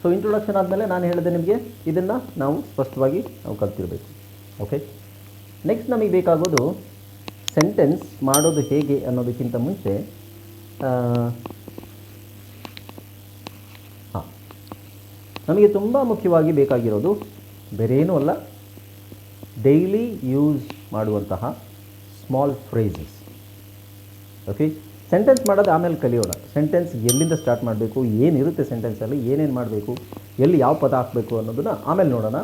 So introduction ಆದಮೇಲೆ ನಾನು ಹೇಳಿದೆ ನಿಮಗೆ, ಇದನ್ನು ನಾವು ಸ್ಪಷ್ಟವಾಗಿ ನಾವು ಕಲ್ತಿರಬೇಕು. ಓಕೆ ನೆಕ್ಸ್ಟ್ ನಮಗೆ ಬೇಕಾಗೋದು ಸೆಂಟೆನ್ಸ್ ಮಾಡೋದು ಹೇಗೆ ಅನ್ನೋದಕ್ಕಿಂತ ಮುಂಚೆ ಹಾಂ. ನಮಗೆ ತುಂಬ ಮುಖ್ಯವಾಗಿ ಬೇಕಾಗಿರೋದು ಬೇರೇನೂ ಅಲ್ಲ ಡೈಲಿ ಯೂಸ್ ಮಾಡುವಂತಹ ಸ್ಮಾಲ್ ಫ್ರೇಸಸ್ ಓಕೆ ಸೆಂಟೆನ್ಸ್ ಮಾಡೋದು ಆಮೇಲೆ ಕಲಿಯೋಣ. ಸೆಂಟೆನ್ಸ್ ಎಲ್ಲಿಂದ ಸ್ಟಾರ್ಟ್ ಮಾಡಬೇಕು ಏನಿರುತ್ತೆ ಸೆಂಟೆನ್ಸಲ್ಲಿ ಏನೇನು ಮಾಡಬೇಕು, ಎಲ್ಲಿ ಯಾವ ಪದ ಹಾಕಬೇಕು ಅನ್ನೋದನ್ನು ಆಮೇಲೆ ನೋಡೋಣ.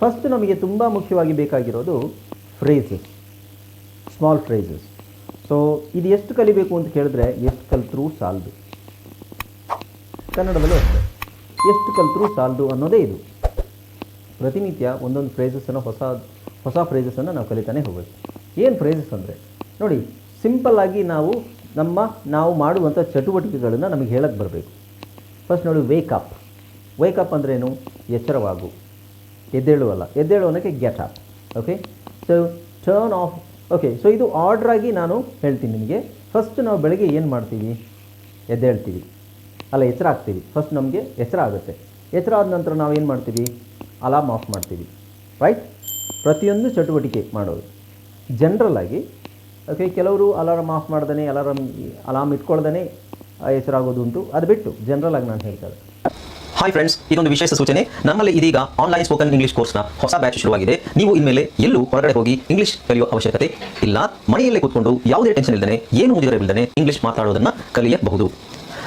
ಫಸ್ಟ್ ನಮಗೆ ತುಂಬ ಮುಖ್ಯವಾಗಿ ಬೇಕಾಗಿರೋದು ಫ್ರೇಸಸ್ ಸ್ಮಾಲ್ ಫ್ರೇಸಸ್ ಸೊ ಇದು ಎಷ್ಟು ಕಲಿಬೇಕು ಅಂತ ಕೇಳಿದ್ರೆ ಎಷ್ಟು ಕಲಿತ್ರೂ ಸಾಲದು. ಕನ್ನಡದಲ್ಲೂ ಅಷ್ಟೇ. ಎಷ್ಟು ಕಲಿತ್ರೂ ಸಾಲದು ಅನ್ನೋದೇ ಇದು. ಪ್ರತಿನಿತ್ಯ ಒಂದೊಂದು ಫ್ರೇಸಸನ್ನು ಹೊಸ ಹೊಸ ಫ್ರೇಸಸನ್ನು ನಾವು ಕಲಿತಾನೆ ಹೋಗಬೇಕು. ಏನು ಫ್ರೇಸಸ್ ಅಂದರೆ, ನೋಡಿ ಸಿಂಪಲ್ಲಾಗಿ ನಾವು ನಮ್ಮ ನಾವು ಮಾಡುವಂಥ ಚಟುವಟಿಕೆಗಳನ್ನು ನಮಗೆ ಹೇಳಕ್ಕೆ ಬರಬೇಕು. ಫಸ್ಟ್ ನೋಡಿ ವೇಕಪ್ ವೇಕಪ್ ಅಂದ್ರೇನು ಎಚ್ಚರವಾಗು. ಎದ್ದೇಳು ಅಲ್ಲ ಎದ್ದೇಳು ಅನ್ನೋಕ್ಕೆ get up okay so turn off okay so ಇದು ಆರ್ಡ್ರ್ ಆಗಿ ನಾನು ಹೇಳ್ತೀನಿ ನಿಮಗೆ. ಫಸ್ಟ್ ನಾವು ಬೆಳಗ್ಗೆ ಏನು ಮಾಡ್ತೀವಿ? ಎದ್ದೇಳ್ತೀವಿ. ಅಲ್ಲ, ಎಚ್ಚರ ಆಗ್ತೀವಿ. ಫಸ್ಟ್ ನಮಗೆ ಎಚ್ಚರ ಆಗುತ್ತೆ. ಎಚ್ಚರ ಆದ ನಂತರ ನಾವು ಏನು ಮಾಡ್ತೀವಿ? ಅಲಾರ್ಮ್ ಆಫ್ ಮಾಡ್ತೀವಿ. ರೈಟ್ ಪ್ರತಿಯೊಂದು ಚಟುವಟಿಕೆ ಮಾಡೋದು. ಜನರಲ್ ಆಗಿ ಓಕೆ ಕೆಲವರು ಅಲಾರಾಮ್ ಆಫ್ ಮಾಡ್ದೇ ಅಲಾರಾಮ್ ಅಲಾರ್ಮ್ ಇಟ್ಕೊಳ್ದೇ ಹೆಸರಾಗೋದು ಉಂಟು. ಅದು ಬಿಟ್ಟು ಜನರಲ್ ಆಗಿ ನಾನು ಹೇಳ್ತಾರೆ ಹಾಯ್ ಫ್ರೆಂಡ್ಸ್ ಇದೊಂದು ವಿಶೇಷ ಸೂಚನೆ. ನಮ್ಮಲ್ಲಿ ಇದೀಗ ಆನ್ಲೈನ್ ಸ್ಪೋಕನ್ ಇಂಗ್ಲಿಷ್ ಕೋರ್ಸ್ನ ಹೊಸ ಬ್ಯಾಚ್ ಶುರುವಾಗಿದೆ. ನೀವು ಇನ್ಮೇಲೆ ಎಲ್ಲೂ ಹೊರಗಡೆ ಹೋಗಿ ಇಂಗ್ಲಿಷ್ ಕಲಿಯುವ ಅವಶ್ಯಕತೆ ಇಲ್ಲ. ಮನೆಯಲ್ಲೇ ಕೂತ್ಕೊಂಡು ಯಾವುದೇ ಟೆನ್ಷನ್ ಇಲ್ಲದೆ ಏನು ಮುಗಿದರೆ ಇಲ್ಲದೆ ಇಂಗ್ಲಿಷ್ ಮಾತಾಡೋದನ್ನ ಕಲಿಯಬಹುದು.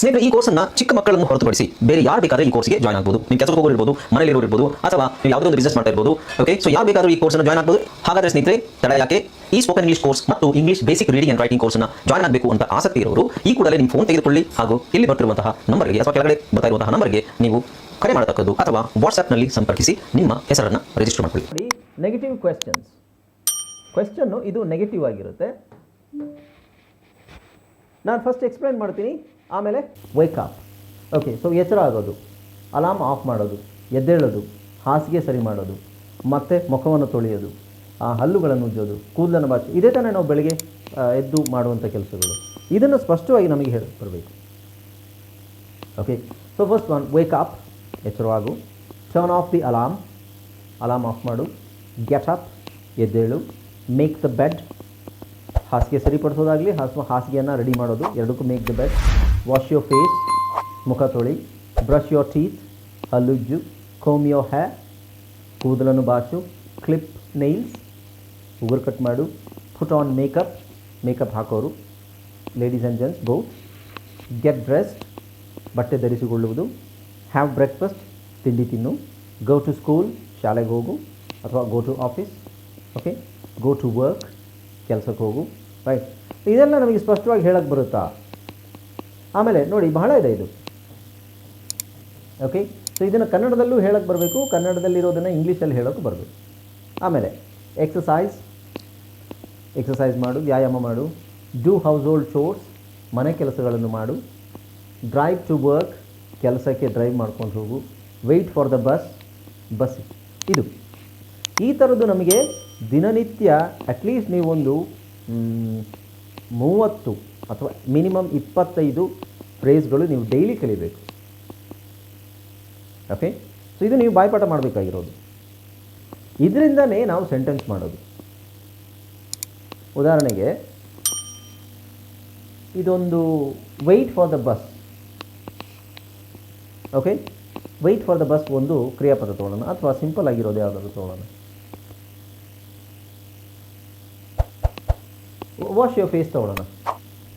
ಸ್ನೇಹಿತರೆ, ಈ ಅನ್ನ ಚಿಕ್ಕ ಮಕ್ಕಳನ್ನು ಹೊರತುಪಡಿಸಿ ಬೇರೆ ಯಾರು ಬೇಕಾದ್ರೆ ಈ ಕೋರ್ಸ್ಗೆ ಜಾಯ್ನ್ ಆಗ್ಬೋದು. ನೀವು ಕೆಲಸಕ್ಕೆ ಹೋಗೋರು ಮನೆಯಲ್ಲಿ ಇರ್ಬೋದು, ಅಥವಾ ನೀವು ಯಾವುದೋ ಒಂದು ಬಿಸ್ನೆಸ್ ಮಾಡ್ತಾ ಇರ್ಬೋದು ಓಕೆ ಸೊ ಯಾರು ಬೇಕಾದ್ರೂ ಈ ಕೋರ್ಸ್ನ ಜಾಯ್ನ್ ಆಗ್ಬೋದು. ಹಾಗಾದ್ರೆ ಸ್ನೇಹಿತರೆ, ತಡ ಯಾಕೆ? ಈ ಸ್ಪೋಕನ್ ಇಂಗ್ಲಿಷ್ ಕೋರ್ಸ್ ಮತ್ತು English basic reading and writing ಕೋರ್ಸ್ನ ಜಾಯ್ನ್ ಆಗಬೇಕು ಅಂತ ಆಸಕ್ತಿ ಇರೋರು, ಈ ಕೂಡಲೇ ನಿಮ್ಮ ಫೋನ್ ತೆಗೆದುಕೊಳ್ಳಿ ಹಾಗೂ ಇಲ್ಲಿ ಬರ್ತಿರುವಂತಹ ನಂಬರ್ಗೆ, ಅಥವಾ ಕೆಳಗಡೆ ಬರ್ತಾ ಇರುವಂತಹ ನಂಬರ್ಗೆ ನೀವು ಕರೆ ಮಾಡತಕ್ಕದ್ದು ಅಥವಾ ವಾಟ್ಸ್ಆ್ಯಪ್ನಲ್ಲಿ ಸಂಪರ್ಕಿಸಿ ನಿಮ್ಮ ಹೆಸರನ್ನು ರಿಜಿಸ್ಟರ್ ಮಾಡಿಕೊಳ್ಳಿ. ನೆಗೆಟಿವ್ ಕ್ವೆಶ್ಚನ್ಸ್ ಕ್ವೆಶ್ಚನ್ನು ಇದು ನೆಗೆಟಿವ್ ಆಗಿರುತ್ತೆ. ನಾನು ಫಸ್ಟ್ ಎಕ್ಸ್ಪ್ಲೈನ್ ಮಾಡ್ತೀನಿ. ಆಮೇಲೆ ವೇಕಪ್ ಓಕೆ ಸೊ ಎಚ್ಚರ ಆಗೋದು. ಅಲಾರ್ಮ್ ಆಫ್ ಮಾಡೋದು. ಎದ್ದೇಳೋದು. ಹಾಸಿಗೆ ಸರಿ ಮಾಡೋದು. ಮತ್ತೆ ಮುಖವನ್ನು ತೊಳೆಯೋದು. ಆ ಹಲ್ಲುಗಳನ್ನು ಉಜ್ಜೋದು. ಕೂದಲನ್ನು ಬಾಚಿ, ಇದೇ ತಾನೇ ನಾವು ಬೆಳಗ್ಗೆ ಎದ್ದು ಮಾಡುವಂಥ ಕೆಲಸಗಳು. ಇದನ್ನು ಸ್ಪಷ್ಟವಾಗಿ ನಮಗೆ ಹೇಳಿ ಬರಬೇಕು okay so first one wake up ಎಚ್ಚರವಾಗು. Turn off the alarm alarm off ಮಾಡು. ಗೆಟ್ ಅಪ್ ಎದ್ದೇಳು. ಮೇಕ್ ದ ಬೆಡ್ ಹಾಸಿಗೆ ಸರಿಪಡಿಸೋದಾಗಲಿ, ಹಾಸು, ಹಾಸಿಗೆಯನ್ನು ರೆಡಿ ಮಾಡೋದು. ಎರಡಕ್ಕೂ make the bed wash your face ಮುಖ ತೊಳಿ ಬ್ರಷ್ ಯೋರ್ ಟೀತ್ ಹಲ್ಲುಜ್ಜು ಕೋಮ್ ಯೋರ್ ಹ್ಯಾ ಕೂದಲನ್ನು ಬಾಚು ಕ್ಲಿಪ್ ನೈಲ್ಸ್ ಉಗುರು ಕಟ್ ಮಾಡು ಪುಟ್ ಆನ್ ಮೇಕಪ್ ಮೇಕಪ್ ಹಾಕೋರು ladies and gents go get dressed ಬಟ್ಟೆ ಧರಿಸಿಕೊಳ್ಳುವುದು ಹ್ಯಾವ್ ಬ್ರೇಕ್ಫಾಸ್ಟ್ ತಿಂಡಿ ತಿನ್ನು ಗೋ ಟು ಸ್ಕೂಲ್ ಶಾಲೆಗೆ ಹೋಗು ಅಥವಾ go to office okay go to work ಕೆಲಸಕ್ಕೆ ಹೋಗು ರೈಟ್ ಇದೆಲ್ಲ ನಮಗೆ ಸ್ಪಷ್ಟವಾಗಿ ಹೇಳಕ್ಕೆ ಬರುತ್ತಾ ಆಮೇಲೆ ನೋಡಿ ಬಹಳ ಇದೆ ಇದು. ಓಕೆ ಸೊ ಇದನ್ನು ಕನ್ನಡದಲ್ಲೂ ಹೇಳೋಕ್ಕೆ ಬರಬೇಕು, ಕನ್ನಡದಲ್ಲಿರೋದನ್ನು ಇಂಗ್ಲೀಷಲ್ಲಿ ಹೇಳೋಕ್ಕೆ ಬರಬೇಕು. ಆಮೇಲೆ ಎಕ್ಸಸೈಸ್ ಎಕ್ಸಸೈಸ್ ಮಾಡು, ವ್ಯಾಯಾಮ ಮಾಡು ಡೂ ಹೌಸ್ ಹೋಲ್ಡ್ ಚೋರ್ಸ್ ಮನೆ ಕೆಲಸಗಳನ್ನು ಮಾಡು ಡ್ರೈವ್ ಟು ವರ್ಕ್ ಕೆಲಸಕ್ಕೆ ಡ್ರೈವ್ ಮಾಡ್ಕೊಂಡು ಹೋಗು wait for the bus bus ಇದು. ಈ ಥರದ್ದು ನಮಗೆ ದಿನನಿತ್ಯ ಅಟ್ಲೀಸ್ಟ್ ನೀವೊಂದು ಮೂವತ್ತು ಅಥವಾ ಮಿನಿಮಮ್ ಇಪ್ಪತ್ತೈದು ಫ್ರೇಸ್ಗಳು ನೀವು ಡೈಲಿ ಕಲಿಬೇಕು. ಓಕೆ ಸೊ ಇದು ನೀವು ಬಾಯ್ಪಾಠ ಮಾಡಬೇಕಾಗಿರೋದು. ಇದರಿಂದನೇ ನಾವು ಸೆಂಟೆನ್ಸ್ ಮಾಡೋದು. ಉದಾಹರಣೆಗೆ, ಇದೊಂದು wait for the bus okay wait for the bus ಒಂದು ಕ್ರಿಯಾಪದ ತೊಗೊಳ್ಳೋಣ ಅಥವಾ ಸಿಂಪಲ್ ಆಗಿರೋದು ಯಾವುದಾದ್ರು ತೊಗೊಳ್ಳೋಣ ವಾಶ್ ಯೋರ್ ಫೇಸ್ ತೊಗೊಳ್ಳೋಣ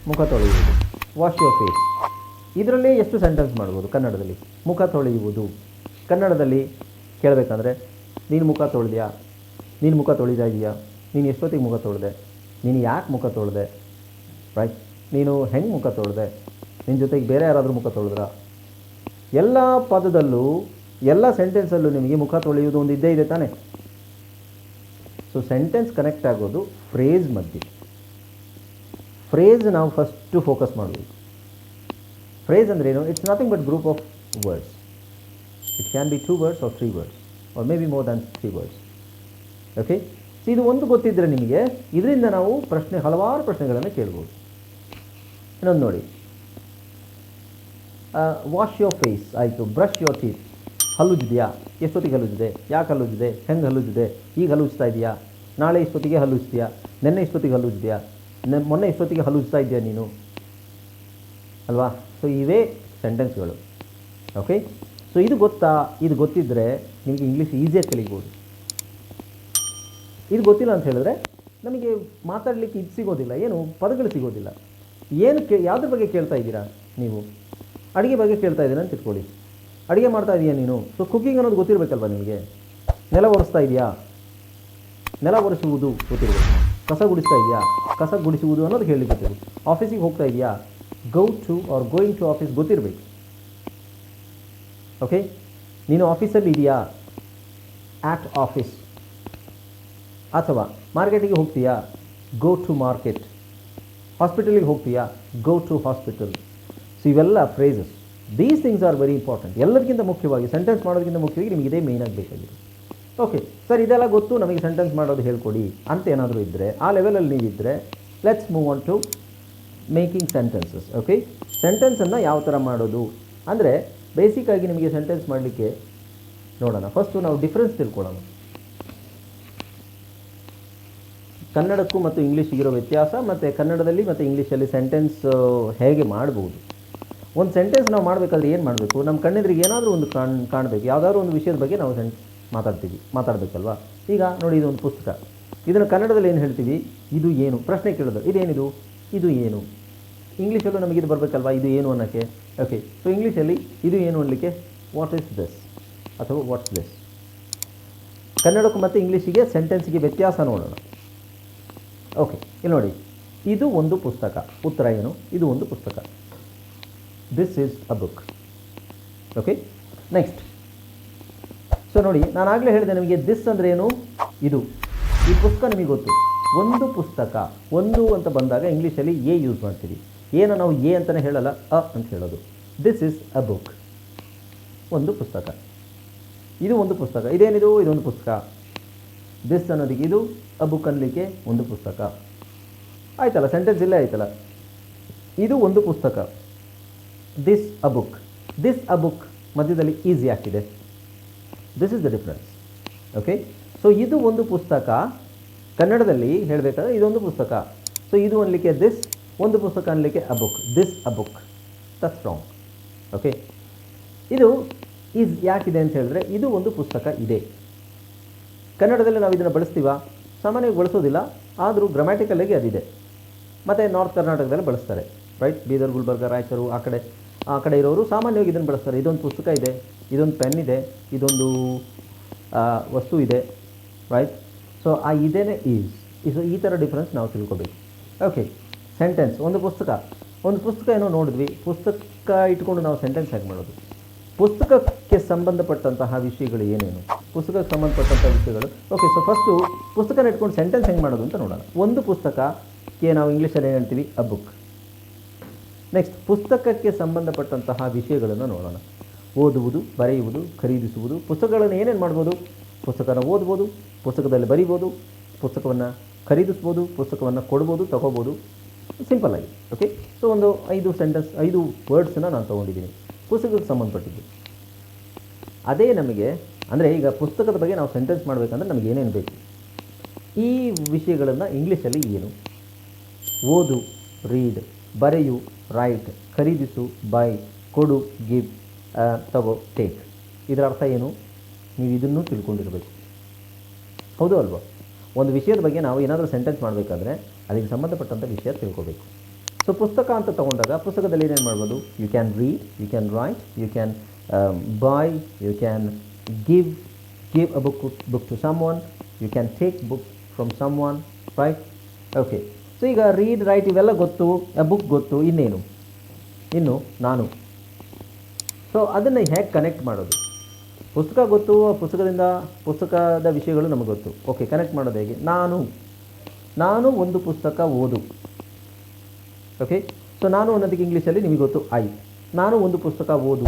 ಮುಖ ತೊಳೆಯುವುದು. ವಾಶ್ ಯೋರ್ ಫೇಸ್ ಇದರಲ್ಲೇ ಎಷ್ಟು ಸೆಂಟೆನ್ಸ್ ಮಾಡ್ಬೋದು ಕನ್ನಡದಲ್ಲಿ? ಮುಖ ತೊಳೆಯುವುದು. ಕನ್ನಡದಲ್ಲಿ ಕೇಳಬೇಕಂದ್ರೆ, ನೀನು ಮುಖ ತೊಳೆದ್ಯಾ? ನೀನು ಮುಖ ತೊಳಿತಾ ಇದೆಯಾ? ನೀನು ಎಷ್ಟೊತ್ತಿಗೆ ಮುಖ ತೊಳೆದೆ? ನೀನು ಯಾಕೆ ಮುಖ ತೊಳೆದೆ? ರೈಟ್ ನೀನು ಹೆಂಗೆ ಮುಖ ತೊಳೆದೆ? ನಿನ್ನ ಜೊತೆಗೆ ಬೇರೆ ಯಾರಾದರೂ ಮುಖ ತೊಳೆದ್ರಾ? ಎಲ್ಲ ಪದದಲ್ಲೂ, ಎಲ್ಲ ಸೆಂಟೆನ್ಸಲ್ಲೂ ನಿಮಗೆ ಮುಖ ತೊಳೆಯುವುದು ಒಂದು ಇದ್ದೇ ಇದೆ ತಾನೇ? ಸೊ ಸೆಂಟೆನ್ಸ್ ಕನೆಕ್ಟ್ ಆಗೋದು ಫ್ರೇಸ್ ಮಧ್ಯೆ. ಫ್ರೇಸ್ ನಾವು ಫಸ್ಟು ಫೋಕಸ್ ಮಾಡಬೇಕು. ಫ್ರೇಸ್ ಅಂದ್ರೇನು it's nothing but group of words it can be two words or three words or may be more than three words okay so ಇದು ಒಂದು ಗೊತ್ತಿದ್ದರೆ ನಿಮಗೆ, ಇದರಿಂದ ನಾವು ಪ್ರಶ್ನೆ, ಹಲವಾರು ಪ್ರಶ್ನೆಗಳನ್ನು ಕೇಳ್ಬೋದು. ಇನ್ನೊಂದು ನೋಡಿ. ವಾಶ್ ಯೋರ್ ಫೇಸ್ ಆಯಿತು. ಬ್ರಷ್ ಯೋರ್ ಟೀತ್ ಹಲ್ಲುಜ್ಜಿದೆಯಾ? ಎಷ್ಟೊತ್ತಿಗೆ ಹಲ್ಲುಜ್ಜಿದೆ? ಯಾಕೆ ಹಲ್ಲುಜ್ಜಿದೆ? ಹೆಂಗೆ ಹಲ್ಲುಜ್ಜಿದೆ? ಈಗ ಹಲ್ಲುಜ್ತಾ ಇದೆಯಾ? ನಾಳೆ ಇಷ್ಟೊತ್ತಿಗೆ ಹಲ್ಲುಜ್ತೀಯಾ? ನೆನ್ನೆ ಇಷ್ಟೊತ್ತಿಗೆ ಹಲ್ಲುಜ್ಜಿದೆಯಾ ನೆ, ಮೊನ್ನೆ ಇಷ್ಟೊತ್ತಿಗೆ ಹಲುಜ್ತಾ ಇದೆಯಾ ನೀನು? ಅಲ್ವಾ? ಸೊ ಇವೇ ಸೆಂಟೆನ್ಸ್ಗಳು ಓಕೆ ಸೊ ಇದು ಗೊತ್ತಾ? ಇದು ಗೊತ್ತಿದ್ದರೆ ನಿಮಗೆ ಇಂಗ್ಲೀಷ್ ಈಸಿಯಾಗಿ ಕಲಿಬೋದು ಇದು ಗೊತ್ತಿಲ್ಲ ಅಂತ ಹೇಳಿದ್ರೆ ನಮಗೆ ಮಾತಾಡಲಿಕ್ಕೆ ಇದು ಸಿಗೋದಿಲ್ಲ. ಏನು? ಪದಗಳು ಸಿಗೋದಿಲ್ಲ. ಏನು ಕೇ, ಯಾವುದ್ರ ಬಗ್ಗೆ ಕೇಳ್ತಾ ಇದ್ದೀರಾ ನೀವು? ಅಡುಗೆ ಬಗ್ಗೆ ಕೇಳ್ತಾ ಇದ್ದೀರಾ ಅಂತ ಇಟ್ಕೊಳ್ಳಿ ಅಡುಗೆ ಮಾಡ್ತಾ ಇದೀಯಾ ನೀನು? ಸೊ ಕುಕ್ಕಿಂಗ್ ಅನ್ನೋದು ಗೊತ್ತಿರಬೇಕಲ್ವ ನಿಮಗೆ? ನೆಲ ಒರೆಸ್ತಾ ಇದೆಯಾ? ನೆಲ ಒರೆಸುವುದು ಗೊತ್ತಿರಬೇಕು. ಕಸ ಗುಡಿಸ್ತಾ ಇದೆಯಾ? ಕಸ ಗುಡಿಸುವುದು ಅನ್ನೋದು ಹೇಳಿ ಆಫೀಸಿಗೆ ಹೋಗ್ತಾ ಇದೆಯಾ? Go to or going to office ಗೊತ್ತಿರಬೇಕು. ಓಕೆ ನೀನು ಆಫೀಸಲ್ಲಿ ಇದೆಯಾ? ಆಟ್ ಆಫೀಸ್ ಅಥವಾ ಮಾರ್ಕೆಟಿಗೆ ಹೋಗ್ತೀಯಾ? ಗೋ ಟು ಮಾರ್ಕೆಟ್ ಹಾಸ್ಪಿಟಲಿಗೆ ಹೋಗ್ತೀಯಾ? ಗೋ ಟು ಹಾಸ್ಪಿಟಲ್ ಸೊ ಇವೆಲ್ಲ phrases these things are very important ಎಲ್ಲದಕ್ಕಿಂತ ಮುಖ್ಯವಾಗಿ ಸೆಂಟೆನ್ಸ್ ಮಾಡೋದಕ್ಕಿಂತ ಮುಖ್ಯವಾಗಿ ನಿಮಗೆ ಇದೇ ಮೇಯ್ನ್ ಆಗಬೇಕಾಗಿದೆ ಓಕೆ ಸರ್, ಇದೆಲ್ಲ ಗೊತ್ತು, ನಮಗೆ ಸೆಂಟೆನ್ಸ್ ಮಾಡೋದು ಹೇಳ್ಕೊಡಿ ಅಂತ ಏನಾದರೂ ಇದ್ದರೆ ಆ ಲೆವೆಲಲ್ಲಿ ನೀವಿದ್ದರೆ let's move on to making sentences okay ಸೆಂಟೆನ್ಸನ್ನು ಯಾವ ಥರ ಮಾಡೋದು? ಅಂದರೆ ಬೇಸಿಕ್ಕಾಗಿ ನಿಮಗೆ ಸೆಂಟೆನ್ಸ್ ಮಾಡಲಿಕ್ಕೆ ನೋಡೋಣ. ಫಸ್ಟು ನಾವು ಡಿಫ್ರೆನ್ಸ್ ತಿಳ್ಕೊಳ್ಳೋಣ. ಕನ್ನಡಕ್ಕೂ ಮತ್ತು ಇಂಗ್ಲೀಷಿಗಿರೋ ವ್ಯತ್ಯಾಸ, ಮತ್ತು ಕನ್ನಡದಲ್ಲಿ ಮತ್ತು ಇಂಗ್ಲೀಷಲ್ಲಿ ಸೆಂಟೆನ್ಸ್ ಹೇಗೆ ಮಾಡ್ಬೋದು? ಒಂದು ಸೆಂಟೆನ್ಸ್ ನಾವು ಮಾಡಬೇಕಾದ್ರೆ ಏನು ಮಾಡಬೇಕು? ನಮ್ಮ ಕಣ್ಣೆದ್ರಿಗೆ ಏನಾದರೂ ಒಂದು ಕಾಣ್, ಕಾಣಬೇಕು. ಯಾವುದಾದ್ರು ಒಂದು ವಿಷಯದ ಬಗ್ಗೆ ನಾವು ಸೆಂಟ್ ಮಾತಾಡ್ತೀವಿ, ಮಾತಾಡಬೇಕಲ್ವಾ? ಈಗ ನೋಡಿ ಇದು ಒಂದು ಪುಸ್ತಕ. ಇದನ್ನು ಕನ್ನಡದಲ್ಲಿ ಏನು ಹೇಳ್ತೀವಿ? ಇದು ಏನು? ಪ್ರಶ್ನೆ ಕೇಳೋದು ಇದೇನಿದು? ಇದು ಏನು? ಇಂಗ್ಲೀಷಲ್ಲೂ ನಮಗೆ ಇದು ಬರಬೇಕಲ್ವಾ? ಇದು ಏನು ಅನ್ನೋಕ್ಕೆ? ಓಕೆ ಸೊ ಇಂಗ್ಲೀಷಲ್ಲಿ ಇದು ಏನು ಅನ್ನಲಿಕ್ಕೆ ವಾಟ್ ಇಸ್ ದಿಸ್ ಅಥವಾ ವಾಟ್ಸ್ ದಿಸ್ ಕನ್ನಡಕ್ಕೂ ಮತ್ತು ಇಂಗ್ಲೀಷಿಗೆ ಸೆಂಟೆನ್ಸಿಗೆ ವ್ಯತ್ಯಾಸ ನೋಡೋಣ. ಓಕೆ ಇಲ್ಲಿ ನೋಡಿ. ಇದು ಒಂದು ಪುಸ್ತಕ. ಉತ್ತರ ಏನು? ಇದು ಒಂದು ಪುಸ್ತಕ. This is a book okay next so ನೋಡಿ ನಾನು ಆಗಲೇ ಹೇಳಿದೆ ನಿಮಗೆ ದಿಸ್ ಅಂದರೆ ಏನು? ಇದು. ಈ ಪುಸ್ತಕ ನಿಮಗೆ ಗೊತ್ತು. ಒಂದು ಪುಸ್ತಕ, ಒಂದು ಅಂತ ಬಂದಾಗ ಇಂಗ್ಲೀಷಲ್ಲಿ ಎ ಯೂಸ್ ಮಾಡ್ತೀವಿ ಏನು ನಾವು ಎ ಅಂತಲೇ ಹೇಳಲ್ಲ, ಅ ಅಂತ ಹೇಳೋದು. ದಿಸ್ ಇಸ್ ಅ ಬುಕ್ ಒಂದು ಪುಸ್ತಕ. ಇದು ಒಂದು ಪುಸ್ತಕ. ಇದೇನಿದು? ಇದೊಂದು ಪುಸ್ತಕ. ದಿಸ್ ಅನ್ನೋದಕ್ಕೆ ಇದು ಅ ಬುಕ್ ಅನ್ನಲಿಕ್ಕೆ ಒಂದು ಪುಸ್ತಕ. ಆಯ್ತಲ್ಲ ಸೆಂಟೆನ್ಸ್ ಇಲ್ಲೇ ಆಯ್ತಲ್ಲ. ಇದು ಒಂದು ಪುಸ್ತಕ. This a book this a book ಮಧ್ಯದಲ್ಲಿ ಈಸಿ ಆಗ್ತಿದೆ this is the difference okay so ಇದು ಒಂದು ಪುಸ್ತಕ ಕನ್ನಡದಲ್ಲಿ ಹೇಳಬೇಕಾದ್ರೆ ಇದೊಂದು ಪುಸ್ತಕ. ಸೊ ಇದು ಅನ್ಲಿಕ್ಕೆ ದಿಸ್ ಒಂದು ಪುಸ್ತಕ ಅನ್ಲಿಕ್ಕೆ a book this a book that's wrong okay ಇದು ಈಸ್ ಯಾಕಿದೆ ಅಂತ ಹೇಳಿದ್ರೆ ಇದು ಒಂದು ಪುಸ್ತಕ ಇದೆ. ಕನ್ನಡದಲ್ಲಿ ನಾವು ಇದನ್ನು ಬಳಸ್ತೀವ? ಸಾಮಾನ್ಯವಾಗಿ ಬಳಸೋದಿಲ್ಲ. ಆದರೂ ಗ್ರಾಮ್ಯಾಟಿಕಲ್ಲಾಗಿ ಅದಿದೆ. ಮತ್ತು ನಾರ್ತ್ ಕರ್ನಾಟಕದಲ್ಲಿ ಬಳಸ್ತಾರೆ. ರೈಟ್ ಬೀದರ್, ಗುಲ್ಬರ್ಗ, ರಾಯಚೂರು, ಆ ಕಡೆ. ಆ ಕಡೆ ಇರೋರು ಸಾಮಾನ್ಯವಾಗಿ ಇದನ್ನು ಬಳಸ್ತಾರೆ. ಇದೊಂದು ಪುಸ್ತಕ ಇದೆ, ಇದೊಂದು ಪೆನ್ ಇದೆ, ಇದೊಂದು ವಸ್ತು ಇದೆ ರೈಟ್ ಸೊ ಆ ಇದೇನೆ ಈಸ್ ಸೊ ಈ ಥರ ಡಿಫ್ರೆನ್ಸ್ ನಾವು ತಿಳ್ಕೊಬೇಕು. ಓಕೆ ಸೆಂಟೆನ್ಸ್ ಒಂದು ಪುಸ್ತಕ. ಒಂದು ಪುಸ್ತಕ ಏನೋ ನೋಡಿದ್ವಿ. ಪುಸ್ತಕ ಇಟ್ಕೊಂಡು ನಾವು ಸೆಂಟೆನ್ಸ್ ಹೇಗೆ ಮಾಡೋದು? ಪುಸ್ತಕಕ್ಕೆ ಸಂಬಂಧಪಟ್ಟಂತಹ ವಿಷಯಗಳು ಏನೇನು? ಪುಸ್ತಕಕ್ಕೆ ಸಂಬಂಧಪಟ್ಟಂಥ ವಿಷಯಗಳು. ಓಕೆ ಸೊ ಫಸ್ಟು ಪುಸ್ತಕನ ಇಟ್ಕೊಂಡು ಸೆಂಟೆನ್ಸ್ ಹೆಂಗೆ ಮಾಡೋದು ಅಂತ ನೋಡೋಣ. ಒಂದು ಪುಸ್ತಕಕ್ಕೆ ನಾವು ಇಂಗ್ಲೀಷಲ್ಲಿ ಏನು ಹೇಳ್ತೀವಿ? ಅ ಬುಕ್ ನೆಕ್ಸ್ಟ್ ಪುಸ್ತಕಕ್ಕೆ ಸಂಬಂಧಪಟ್ಟಂತಹ ವಿಷಯಗಳನ್ನು ನೋಡೋಣ. ಓದುವುದು, ಬರೆಯುವುದು, ಖರೀದಿಸುವುದು, ಪುಸ್ತಕಗಳನ್ನು ಏನೇನು ಮಾಡ್ಬೋದು? ಪುಸ್ತಕನ ಓದ್ಬೋದು, ಪುಸ್ತಕದಲ್ಲಿ ಬರೀಬೋದು, ಪುಸ್ತಕವನ್ನು ಖರೀದಿಸ್ಬೋದು, ಪುಸ್ತಕವನ್ನು ಕೊಡ್ಬೋದು, ತಗೋಬೋದು. ಸಿಂಪಲ್ ಆಗಿ ಓಕೆ ಸೊ ಒಂದು ಐದು ಸೆಂಟೆನ್ಸ್ ಐದು ವರ್ಡ್ಸನ್ನು ನಾನು ತೊಗೊಂಡಿದ್ದೀನಿ. ಪುಸ್ತಕಕ್ಕೆ ಸಂಬಂಧಪಟ್ಟಿದ್ದು. ಅದೇ ನಮಗೆ, ಅಂದರೆ ಈಗ ಪುಸ್ತಕದ ಬಗ್ಗೆ ನಾವು ಸೆಂಟೆನ್ಸ್ ಮಾಡಬೇಕಂದ್ರೆ ನಮಗೆ ಏನೇನು ಬೇಕು? ಈ ವಿಷಯಗಳನ್ನು ಇಂಗ್ಲೀಷಲ್ಲಿ ಏನು? ಓದು ರೀಡ್ ಬರೆಯು ರೈಟ್ ಖರೀದಿಸು ಬೈ ಕೊಡು ಗಿವ್ ತಗೋ ಟೇಕ್ ಇದರ ಅರ್ಥ ಏನು? ನೀವು ಇದನ್ನು ತಿಳ್ಕೊಂಡಿರಬೇಕು. ಹೌದು ಅಲ್ವಾ? ಒಂದು ವಿಷಯದ ಬಗ್ಗೆ ನಾವು ಏನಾದರೂ ಸೆಂಟೆನ್ಸ್ ಮಾಡಬೇಕಾದ್ರೆ ಅದಕ್ಕೆ ಸಂಬಂಧಪಟ್ಟಂಥ ವಿಷಯ ತಿಳ್ಕೋಬೇಕು. ಸೊ ಪುಸ್ತಕ ಅಂತ ತಗೊಂಡಾಗ ಪುಸ್ತಕದಲ್ಲಿ ಏನೇನು ಮಾಡ್ಬೋದು? You can read you can write you can buy you can give give a book book to someone you can take book from someone right okay so ಈಗ ರೀಡ್ ರೈಟ್ ಇವೆಲ್ಲ ಗೊತ್ತು ಬುಕ್ ಗೊತ್ತು, ಇನ್ನೇನು? ಇನ್ನು ನಾನು. ಸೊ ಅದನ್ನು ಹೇಗೆ connect ಮಾಡೋದು? ಪುಸ್ತಕ ಗೊತ್ತು, ಆ ಪುಸ್ತಕದಿಂದ ಪುಸ್ತಕದ ವಿಷಯಗಳು ನಮಗೆ ಗೊತ್ತು. ಓಕೆ ಕನೆಕ್ಟ್ ಮಾಡೋದು ಹೇಗೆ? ನಾನು. ನಾನು ಒಂದು ಪುಸ್ತಕ ಓದು. ಓಕೆ ಸೊ ನಾನು ಅನ್ನೋದಕ್ಕೆ ಇಂಗ್ಲೀಷಲ್ಲಿ ನಿಮಗೆ ಗೊತ್ತು. ಐ ನಾನು ಒಂದು ಪುಸ್ತಕ ಓದು.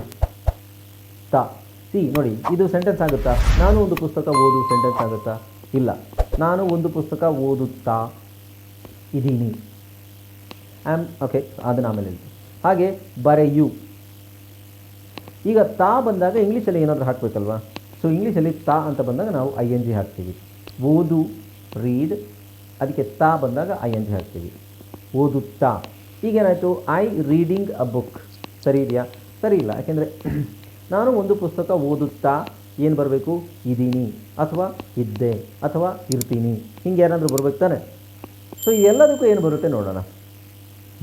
ತ. ಸಿ ನೋಡಿ, ಇದು ಸೆಂಟೆನ್ಸ್ ಆಗುತ್ತಾ? ನಾನು ಒಂದು ಪುಸ್ತಕ ಓದು ಸೆಂಟೆನ್ಸ್ ಆಗುತ್ತಾ? ಇಲ್ಲ. ನಾನು ಒಂದು ಪುಸ್ತಕ ಓದುತ್ತಾ? ಇದ್ದೀನಿ. ಆಮ್ ಓಕೆ ಅದನ್ನು ಆಮೇಲೆ ಹೇಳ್ತೀನಿ. ಹಾಗೆ ಬರೆಯು. ಈಗ ತಾ ಬಂದಾಗ ಇಂಗ್ಲೀಷಲ್ಲಿ ಏನಾದರೂ ಹಾಕಬೇಕಲ್ವಾ? ಸೊ ಇಂಗ್ಲೀಷಲ್ಲಿ ತಾ ಅಂತ ಬಂದಾಗ ನಾವು ಐ ಎನ್ ಜಿ ಹಾಕ್ತೀವಿ. ಓದು ರೀಡ್ ಅದಕ್ಕೆ ತಾ ಬಂದಾಗ ಐ ಎನ್ ಜಿ ಹಾಕ್ತೀವಿ. ಓದುತ್ತಾ. ಈಗೇನಾಯಿತು? ಐ ರೀಡಿಂಗ್ ಅ ಬುಕ್ ಸರಿ ಇದೆಯಾ? ಸರಿ ಇಲ್ಲ. ಯಾಕೆಂದರೆ ನಾನು ಒಂದು ಪುಸ್ತಕ ಓದುತ್ತಾ ಏನು ಬರಬೇಕು? ಇದ್ದೀನಿ. ಅಥವಾ ಇದ್ದೆ. ಅಥವಾ ಇರ್ತೀನಿ. ಹಿಂಗೆ ಏನಾದರೂ ಬರ್ಬೇಕು ತಾನೆ? ಸೊ ಎಲ್ಲದಕ್ಕೂ ಏನು ಬರುತ್ತೆ ನೋಡೋಣ.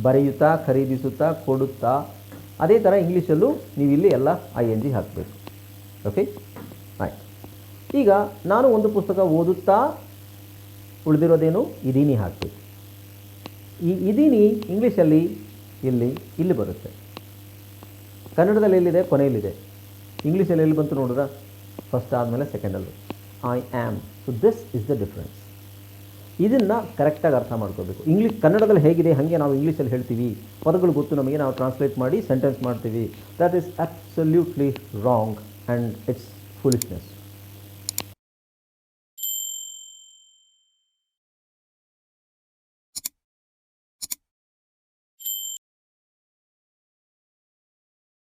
ಬರೆಯುತ್ತಾ, ಖರೀದಿಸುತ್ತಾ, ಕೊಡುತ್ತಾ, ಅದೇ ಥರ ಇಂಗ್ಲೀಷಲ್ಲೂ ನೀವು ಇಲ್ಲಿ ಎಲ್ಲ ಐ ಎನ್ ಜಿ ಹಾಕಬೇಕು. ಓಕೆ ಆಯ್ತು. ಈಗ ನಾನು ಒಂದು ಪುಸ್ತಕ ಓದುತ್ತಾ ಉಳಿದಿರೋದೇನು? ಇದೀನಿ ಹಾಕಬೇಕು. ಈ ಇದೀನಿ ಇಂಗ್ಲೀಷಲ್ಲಿ ಇಲ್ಲಿ ಇಲ್ಲಿ ಬರುತ್ತೆ. ಕನ್ನಡದಲ್ಲಿ ಎಲ್ಲಿದೆ? ಕೊನೆಯಲ್ಲಿದೆ. ಇಂಗ್ಲೀಷಲ್ಲಿ ಎಲ್ಲಿ ಬಂತು ನೋಡಿದ್ರೆ ಫಸ್ಟ್ ಆದಮೇಲೆ ಸೆಕೆಂಡಲ್ಲಿ I am so this is the difference ಇದನ್ನು ಕರೆಕ್ಟಾಗಿ ಅರ್ಥ ಮಾಡ್ಕೋಬೇಕು. ಇಂಗ್ಲೀಷ್ ಕನ್ನಡದಲ್ಲಿ ಹೇಗಿದೆ, ಹಾಗೆ ನಾವು ಇಂಗ್ಲೀಷಲ್ಲಿ ಹೇಳ್ತೀವಿ. ಪದಗಳು ಗೊತ್ತು ನಮಗೆ, ನಾವು ಟ್ರಾನ್ಸ್ಲೇಟ್ ಮಾಡಿ ಸೆಂಟೆನ್ಸ್ ಮಾಡ್ತೀವಿ. That is absolutely wrong and it's foolishness